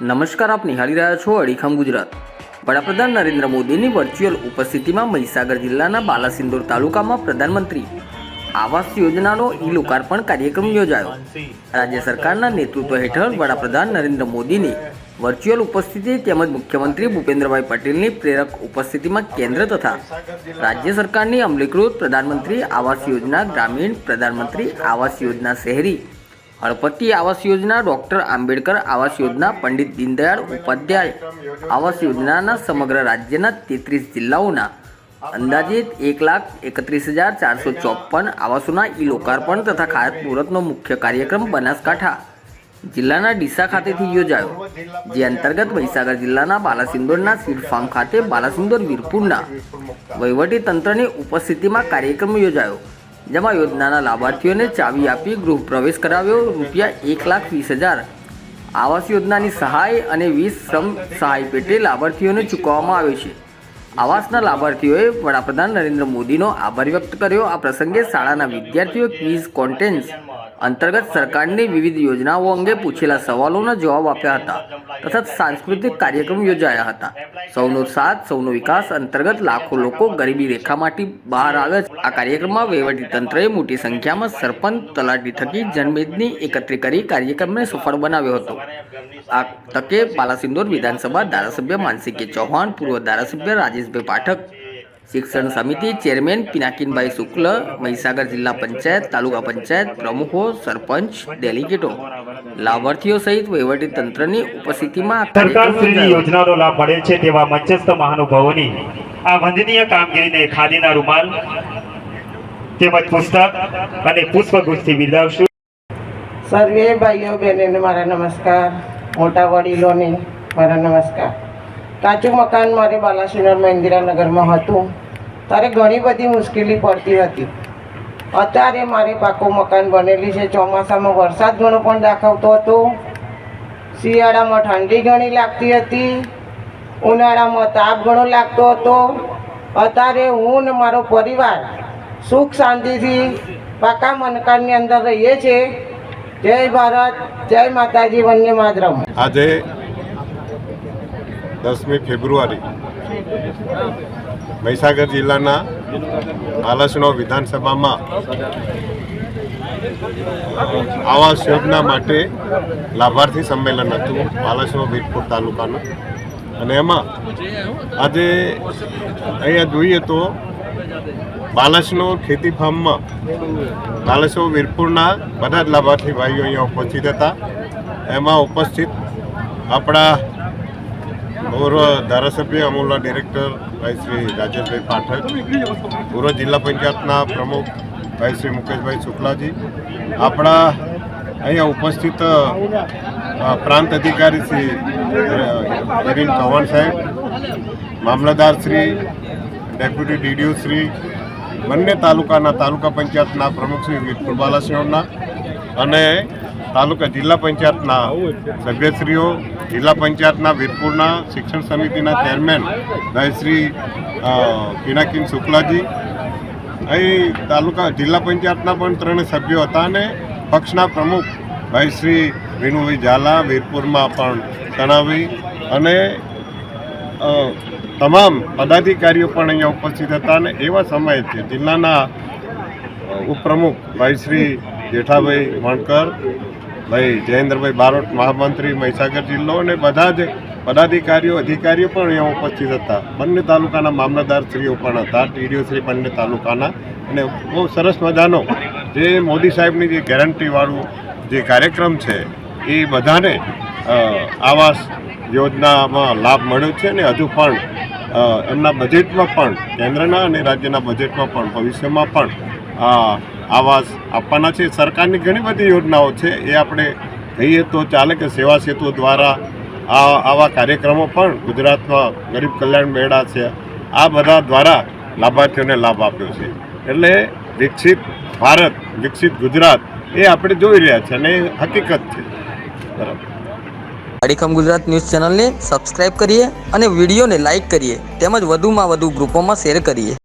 નમસ્કાર, આપ નિહાળી રહ્યા છો અડીખમ ગુજરાત. વડાપ્રધાન નરેન્દ્ર મોદીની વર્ચ્યુઅલ ઉપસ્થિતિમાં મહીસાગર જિલ્લાના બાલાસિંદોર તાલુકામાં પ્રધાનમંત્રી આવાસ યોજનાનો ઈ લોકાર્પણ કાર્યક્રમ યોજાયો. રાજ્ય સરકારના નેતૃત્વ હેઠળ વડાપ્રધાન નરેન્દ્ર મોદીની વર્ચ્યુઅલ ઉપસ્થિતિ તેમજ મુખ્યમંત્રી ભૂપેન્દ્રભાઈ પટેલની પ્રેરક ઉપસ્થિતિમાં કેન્દ્ર તથા રાજ્ય સરકારની અમલીકૃત પ્રધાનમંત્રી આવાસ યોજના, ગ્રામીણ પ્રધાનમંત્રી આવાસ યોજના શહેરી હળપટ્ટી આવાસ યોજના ડૉક્ટર આંબેડકર આવાસ યોજના પંડિત દીનદયાળ ઉપાધ્યાય આવાસ યોજનાના સમગ્ર રાજ્યના તેત્રીસ જિલ્લાઓના. અંદાજિત એક લાખ એકત્રીસ હજાર ચારસો ચોપન આવાસોના ઈ લોકાર્પણ તથા ખાતમુહૂર્તનો મુખ્ય કાર્યક્રમ બનાસકાંઠા. જિલ્લાના ડીસા ખાતેથી યોજાયો, જે અંતર્ગત મહીસાગર જિલ્લાના બાલાસિંદોરના સીડ ફાર્મ ખાતે બાલાસિંદોર વીરપુરના વહીવટી તંત્રની ઉપસ્થિતિમાં કાર્યક્રમ યોજાયો. જેમાં યોજનાના લાભાર્થીઓને ચાવી આપી ગૃહ પ્રવેશ કરાવ્યો, રૂપિયા એક લાખ વીસ હજાર. આવાસ યોજનાની સહાય અને વીસ શ્રમ સહાય પેટે લાભાર્થીઓને ચૂકવવામાં આવે છે. આવાસના લાભાર્થીઓએ વડાપ્રધાન નરેન્દ્ર મોદીનો આભાર વ્યક્ત કર્યો. આ પ્રસંગે શાળાના વિદ્યાર્થીઓ ક્વિઝ કોન્ટેન્ટ અંતર્ગત સરકારની વિવિધ યોજનાઓ અંગે પૂછેલા સવાલોના જવાબ આપ્યા હતા તથા સાંસ્કૃતિક કાર્યક્રમ યોજાયા હતા. સૌનો સાથ, સૌનો વિકાસ અંતર્ગત લાખો લોકો ગરીબી રેખામાંથી બહાર આવે છે. આ કાર્યક્રમમાં વહીવટી તંત્રએ મોટી સંખ્યામાં સરપંચ, તલાટી થકી જનમેદની એકત્રિત કરી કાર્યક્રમને સફળ બનાવ્યો હતો. આ તકે પાલાસિંદોર વિધાનસભા ધારાસભ્ય માનસિકે ચૌહાણ, પૂર્વ ધારાસભ્ય રાજેશભાઈ પાઠક શિક્ષણ સમિતિ ચેરમેન પિનાકીનભાઈ શુક્લ મહીસાગર જિલ્લા પંચાયત તાલુકા પંચાયત પ્રમુખો સરપંચ ડેલિગેટો. લાભાર્થીઓ સહિત વહીવટી તંત્રની ઉપસ્થિતિમાં સરકારશ્રીની યોજનાનો લાભ મળે છે તેવા મંચસ્થ મહાનુભાવોની આ વંદનીય કામગીરીને ખાદીના રૂમાલ તેમજ પુસ્તક અને પુષ્પગુચ્છથી બિરદાવશું. સર્વે ભાઈઓ બહેનોને મારા નમસ્કાર મોટા વડીલોને મારા નમસ્કાર. કાચું મકાન મારે બાલાસિનોરમાં ઇન્દિરાનગરમાં હતું. ત્યારે ઘણી બધી મુશ્કેલી પડતી હતી. અત્યારે મારે પાકું મકાન બનેલી છે. ચોમાસામાં વરસાદ ઘણો પણ દાખવતો હતો. શિયાળામાં ઠંડી ઘણી લાગતી હતી. ઉનાળામાં તાપ ઘણો લાગતો હતો. અત્યારે હું ને મારો પરિવાર સુખ શાંતિથી પાકા મકાનની અંદર રહીએ છીએ. જય ભારત, જય માતાજી વન્ય માતરમ. આજે દસમી ફેબ્રુઆરી. મહીસાગર જિલ્લાના બાલાસણો વિધાનસભામાં આવાસ યોજના માટે લાભાર્થી સંમેલન હતું બાલાસણો વીરપુર તાલુકાનું. અને એમાં આજે અહીંયા જોઈએ તો બાલાસનો ખેતી ફાર્મમાં બાલાસો વીરપુરના બધા જ લાભાર્થી ભાઈઓ અહીંયા ઉપસ્થિત હતા. એમાં ઉપસ્થિત આપણા પૂર્વ ધારાસભ્ય અમૂલના ડિરેક્ટર ભાઈ શ્રી રાજેશભાઈ પાઠક, પૂર્વ જિલ્લા પંચાયતના પ્રમુખ ભાઈ શ્રી મુકેશભાઈ શુક્લાજી, આપણા અહીંયા ઉપસ્થિત પ્રાંત અધિકારી શ્રી નવીન ચૌહાણ સાહેબ, મામલતદાર શ્રી, ડેપ્યુટી ડીડીઓ શ્રી, બંને તાલુકાના તાલુકા પંચાયતના પ્રમુખ શ્રી વીરપુર બાલાસિંહોના અને તાલુકા જિલ્લા પંચાયતના સભ્યશ્રીઓ જિલ્લા પંચાયતના વીરપુરના શિક્ષણ સમિતિના ચેરમેન ભાઈ શ્રી અ, પિનાકીન શુક્લાજી. અહીં તાલુકા જિલ્લા પંચાયતના પણ ત્રણે સભ્યો હતા અને પક્ષના પ્રમુખ ભાઈ શ્રી વિનુભાઈ ઝાલા વીરપુરમાં પણ જણાવી અને તમામ પદાધિકારીઓ પણ અહીંયા ઉપસ્થિત હતા અને એવા સમયે જિલ્લાના ઉપપ્રમુખ ભાઈ શ્રી જેઠાભાઈ વણકર ભાઈ જયેન્દ્રભાઈ બારોટ, મહામંત્રી મહીસાગર જિલ્લો અને બધા જ પદાધિકારીઓ, અધિકારીઓ પણ અહીંયા ઉપસ્થિત હતા. બંને તાલુકાના મામલતદારશ્રીઓ પણ હતા ટીડીઓશ્રી બંને તાલુકાના. અને બહુ સરસ મજાનો જે મોદી સાહેબની જે ગેરંટીવાળું જે કાર્યક્રમ છે, એ બધાને આવાસ યોજનામાં લાભ મળ્યો છે અને હજુ પણ એમના બજેટમાં પણ કેન્દ્રના અને રાજ્યના બજેટમાં પણ ભવિષ્યમાં પણ આ આવાસ આપવાના છે. સરકારની ઘણી બધી યોજનાઓ છે. એ આપણે કહીએ તો ચાલે કે સેવા સેતુ દ્વારા આ આવા કાર્યક્રમો પણ ગુજરાતમાં ગરીબ કલ્યાણ મેળા છે. આ બધા દ્વારા લાભાર્થીઓને લાભ આપ્યો છે. એટલે વિકસિત ભારત, વિકસિત ગુજરાત એ આપણે જોઈ રહ્યા છે અને હકીકત છે. બરાબર. અડીખમ ગુજરાત ન્યૂઝ ચેનલને સબસ્ક્રાઇબ કરીએ અને વિડીયોને લાઇક કરીએ. તેમજ વધુમાં વધુ ગ્રુપોમાં શેર કરીએ.